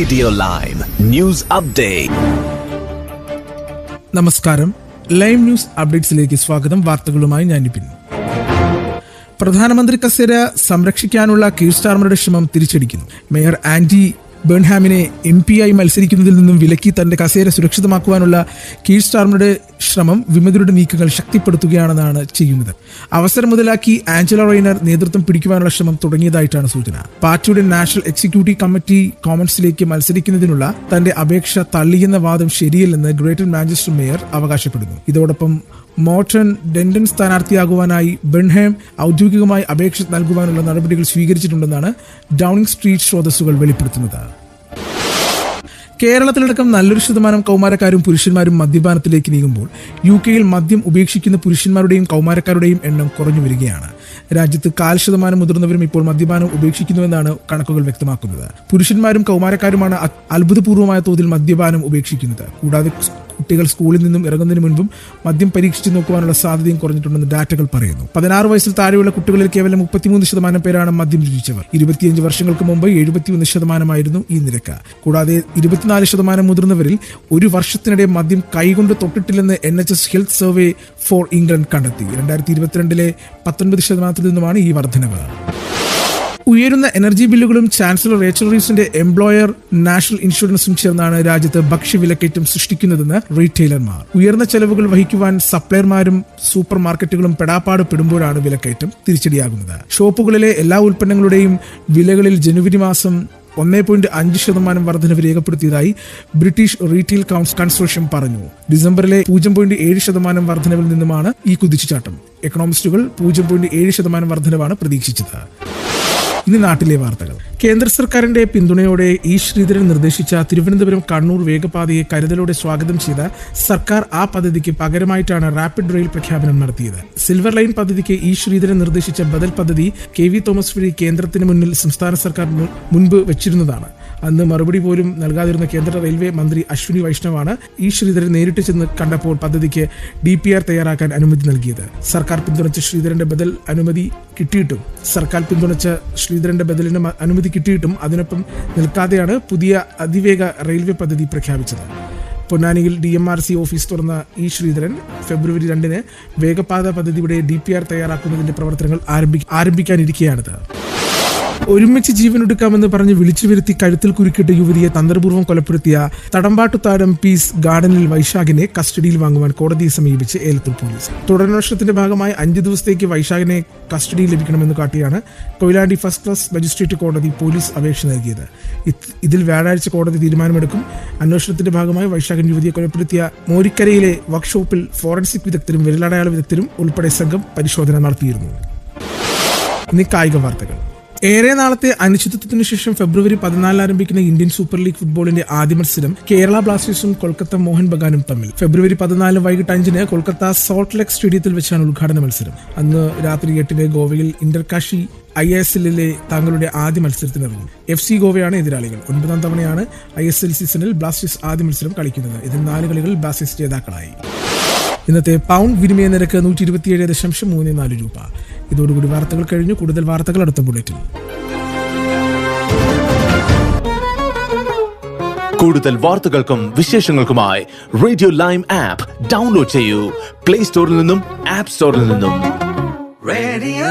Radio live News Update. നമസ്കാരം. Live news അപ്ഡേറ്റ്സിലേക്ക് സ്വാഗതം. വാർത്തകളുമായി ഞാൻ നിപിൻ. പ്രധാനമന്ത്രി കസേര സംരക്ഷിക്കാനുള്ള കീർ സ്റ്റാർമറുടെ ശ്രമം തിരിച്ചടിക്കുന്നു. മേയർ ആന്റി ബേൺഹാമിനെ എം പി ആയി മത്സരിക്കുന്നതിൽ നിന്നും വിലക്കി തന്റെ കസേര സുരക്ഷിതമാക്കുവാനുള്ള കീർ സ്റ്റാർമറുടെ ശ്രമം വിമതരുടെ നീക്കങ്ങൾ ശക്തിപ്പെടുത്തുകയാണെന്നാണ് ചെയ്യുന്നത്. അവസരം മുതലാക്കി ആഞ്ചല റൈനർ നേതൃത്വം പിടിക്കുവാനുള്ള ശ്രമം തുടങ്ങിയതായിട്ടാണ് സൂചന. പാർട്ടിയുടെ നാഷണൽ എക്സിക്യൂട്ടീവ് കമ്മിറ്റി കോമൺസിലേക്ക് മത്സരിക്കുന്നതിനുള്ള തന്റെ അപേക്ഷ തള്ളിയെന്ന വാദം ശരിയല്ലെന്ന് ഗ്രേറ്റർ മാഞ്ചസ്റ്റർ മേയർ അവകാശപ്പെടുന്നു. ഇതോടൊപ്പം മോട്ടൺ ഡെൻഡൻ സ്ഥാനാർത്ഥിയാകുവാനായി ബെൺഹേം ഔദ്യോഗികമായി അപേക്ഷ നൽകുവാനുള്ള നടപടികൾ സ്വീകരിച്ചിട്ടുണ്ടെന്നാണ് ഡൌണിംഗ് സ്ട്രീറ്റ് സ്രോതസ്സുകൾ വെളിപ്പെടുത്തുന്നത്. കേരളത്തിലടക്കം നല്ലൊരു ശതമാനം കൗമാരക്കാരും പുരുഷന്മാരും മദ്യപാനത്തിലേക്ക് നീങ്ങുമ്പോൾ യു കെയിൽ മദ്യം ഉപേക്ഷിക്കുന്ന പുരുഷന്മാരുടെയും കൗമാരക്കാരുടെയും എണ്ണം കുറഞ്ഞു വരികയാണ്. രാജ്യത്ത് കാൽ ശതമാനം മുതിർന്നവരും ഇപ്പോൾ മദ്യപാനം ഉപേക്ഷിക്കുന്നുവെന്നാണ് കണക്കുകൾ വ്യക്തമാക്കുന്നത്. പുരുഷന്മാരും കൗമാരക്കാരുമാണ് അത്ഭുതപൂർവമായ തോതിൽ മദ്യപാനം ഉപേക്ഷിക്കുന്നത്. കൂടാതെ കുട്ടികൾ സ്കൂളിൽ നിന്നും ഇറങ്ങുന്നതിന് മുൻപും മദ്യം പരീക്ഷിച്ചു നോക്കുവാനുള്ള സാധ്യതയും കുറഞ്ഞിട്ടുണ്ടെന്ന് ഡാറ്റകൾ പറയുന്നു. പതിനാറ് വയസ്സിൽ താഴെയുള്ള കുട്ടികളിൽ കേവലം മുപ്പത്തിമൂന്ന് ശതമാനം പേരാണ് മദ്യം രുചിച്ചവർ ഇരുപത്തിയഞ്ച് വർഷങ്ങൾക്ക് മുമ്പ് എഴുപത്തിയൊന്ന് ശതമാനമായിരുന്നു ഈ നിരക്ക്. കൂടാതെ ഇരുപത്തിനാല് ശതമാനം മുതിർന്നവരിൽ ഒരു വർഷത്തിനിടെ മദ്യം കൈകൊണ്ട് തൊട്ടിട്ടില്ലെന്ന് N H S health survey for England കണ്ടെത്തി. രണ്ടായിരത്തി ഇരുപത്തിരണ്ടിലെ പത്തൊൻപത് ശതമാനത്തിൽ നിന്നുമാണ് ഈ വർധനവ്. ഉയരുന്ന എനർജി ബില്ലുകളും ചാൻസലർ റേച്ചൽ റീസിന്റെ എംപ്ലോയർ നാഷണൽ ഇൻഷുറൻസും ചേർന്നാണ് രാജ്യത്ത് ഭക്ഷ്യവിലക്കയറ്റം സൃഷ്ടിക്കുന്നതെന്ന് റീറ്റെയിലർമാർ ഉയർന്ന ചെലവുകൾ വഹിക്കുവാൻ സപ്ലയർമാരും സൂപ്പർ മാർക്കറ്റുകളും പെടാപ്പാട് പെടുമ്പോഴാണ് വിലക്കയറ്റം തിരിച്ചടിയാകുന്നത്. ഷോപ്പുകളിലെ എല്ലാ ഉൽപ്പന്നങ്ങളുടെയും വിലകളിൽ ജനുവരി മാസം ഒന്നേ പോയിന്റ് അഞ്ച് ശതമാനം വർധനവ് രേഖപ്പെടുത്തിയതായി ബ്രിട്ടീഷ് റീറ്റെയിൽ കൗൺസ് കൺസോർഷ്യം പറഞ്ഞു. ഡിസംബറിലെ പൂജ്യം പോയിന്റ് ഏഴ് ശതമാനം വർധനവിൽ നിന്നുമാണ് ഈ കുതിച്ചുചാട്ടം. എക്കണോമിസ്റ്റുകൾ പൂജ്യം പോയിന്റ് ഏഴ് ശതമാനം വർധനവാണ് പ്രതീക്ഷിച്ചത്. ഇനി നാട്ടിലെ വാർത്തകൾ. കേന്ദ്ര സർക്കാരിന്റെ പിന്തുണയോടെ ഇ ശ്രീധരൻ നിർദ്ദേശിച്ച തിരുവനന്തപുരം കണ്ണൂർ വേഗപാതയെ കരുതലോടെ സ്വാഗതം ചെയ്ത സർക്കാർ ആ പദ്ധതിക്ക് പകരമായിട്ടാണ് റാപ്പിഡ് റെയിൽ പ്രഖ്യാപനം നടത്തിയത്. സിൽവർ ലൈൻ പദ്ധതിക്ക് ഇ ശ്രീധരൻ നിർദ്ദേശിച്ച ബദൽ പദ്ധതി കെ വി തോമസ് വഴി കേന്ദ്രത്തിന് മുന്നിൽ സംസ്ഥാന സർക്കാർ മുൻപ് വെച്ചിരുന്നതാണ്. അന്ന് മറുപടി പോലും നൽകാതിരുന്ന കേന്ദ്ര റെയിൽവേ മന്ത്രി അശ്വിനി വൈഷ്ണവാണ് ഈ ശ്രീധരൻ നേരിട്ട് ചെന്ന് കണ്ടപ്പോൾ പദ്ധതിക്ക് ഡി പി ആർ തയ്യാറാക്കാൻ അനുമതി നൽകിയത്. സർക്കാർ പിന്തുണച്ച ശ്രീധരന്റെ ബദൽ അനുമതി കിട്ടിയിട്ടും സർക്കാർ പിന്തുണച്ച ശ്രീധരന്റെ ബദലിന് അനുമതി കിട്ടിയിട്ടും അതിനൊപ്പം നിൽക്കാതെയാണ് പുതിയ അതിവേഗ റെയിൽവേ പദ്ധതി പ്രഖ്യാപിച്ചത്. പൊന്നാനിയിൽ D M R C office തുറന്ന ഇ ശ്രീധരൻ ഫെബ്രുവരി രണ്ടിന് വേഗപാത പദ്ധതിയുടെ ഡി പി ആർ തയ്യാറാക്കുന്നതിന്റെ പ്രവർത്തനങ്ങൾ ആരംഭിക്കാനിരിക്കുകയാണിത് ഒരുമിച്ച് ജീവനൊടുക്കാമെന്ന് പറഞ്ഞ് വിളിച്ചു വരുത്തി കഴുത്തിൽ കുരുക്കിട്ട യുവതിയെ തന്ത്രപൂർവം കൊലപ്പെടുത്തിയ തടമ്പാട്ടു താരം പീസ് ഗാർഡനിൽ വൈശാഖിനെ കസ്റ്റഡിയിൽ വാങ്ങുവാൻ കോടതിയെ സമീപിച്ച് ഏലത്തൂർ പോലീസ്. തുടരന്വേഷണത്തിന്റെ ഭാഗമായി അഞ്ച് ദിവസത്തേക്ക് വൈശാഖിനെ കസ്റ്റഡിയിൽ ലഭിക്കണമെന്ന് കാട്ടിയാണ് കൊയിലാണ്ടി ഫസ്റ്റ് ക്ലാസ് മജിസ്ട്രേറ്റ് കോടതി പോലീസ് അപേക്ഷ നൽകിയത്. ഇത്- ഇതിൽ വ്യാഴാഴ്ച കോടതി തീരുമാനമെടുക്കും. അന്വേഷണത്തിന്റെ ഭാഗമായി വൈശാഖൻ യുവതിയെ കൊലപ്പെടുത്തിയ മോരിക്കരയിലെ വർക്ക്ഷോപ്പിൽ ഫോറൻസിക് വിദഗ്ധരും വിരലടയാള വിദഗ്ധരും ഉൾപ്പെടെ സംഘം പരിശോധന നടത്തിയിരുന്നു. ഇനി കായിക വാർത്തകൾ. ഏറെ നാളത്തെ അനിശ്ചിതത്വത്തിനു ശേഷം ഫെബ്രുവരി പതിനാലിന് ആരംഭിക്കുന്ന ഇന്ത്യൻ സൂപ്പർ ലീഗ് ഫുട്ബോളിന്റെ ആദ്യ മത്സരം കേരള ബ്ലാസ്റ്റേഴ്സും കൊൽക്കത്ത മോഹൻ ബഗാനും തമ്മിൽ. ഫെബ്രുവരി പതിനാല് വൈകിട്ട് അഞ്ചിന് കൊൽക്കത്ത സോൾട്ട് ലേക്ക് സ്റ്റേഡിയത്തിൽ വെച്ചാണ് ഉദ്ഘാടന മത്സരം. അന്ന് രാത്രി എട്ടിന് ഗോവയിൽ ഇന്റർകാഷി ഐ എസ് എല്ലിലെ തങ്ങളുടെ ആദ്യ മത്സരത്തിനിറങ്ങും എഫ് സി ഗോവയാണ് എതിരാളികൾ. ഒൻപതാം തവണയാണ് ഐ എസ് എൽ സീസണിൽ ബ്ലാസ്റ്റേഴ്സ് ആദ്യ മത്സരം കളിക്കുന്നത്. ഇതിൽ നാല് കളികളിൽ ബ്ലാസ്റ്റേഴ്സ് ജേതാക്കളായി. ഇന്നത്തെ പൗണ്ട് വിനിമയ നിരക്ക് നൂറ്റി ഇരുപത്തിയേഴ് ദശാംശം മൂന്ന് നാല് രൂപ. ഇതോടുകൂടി വാർത്തകൾ കഴിഞ്ഞു. കൂടുതൽ വാർത്തകൾ അടുത്ത ബുള്ളറ്റിൻ കൂടുതൽ വാർത്തകൾക്കും വിശേഷങ്ങൾക്കുമായി റേഡിയോ ലൈം ആപ്പ് ഡൗൺലോഡ് ചെയ്യൂ. പ്ലേ സ്റ്റോറിൽ നിന്നും ആപ്പ് സ്റ്റോറിൽ നിന്നും. Radio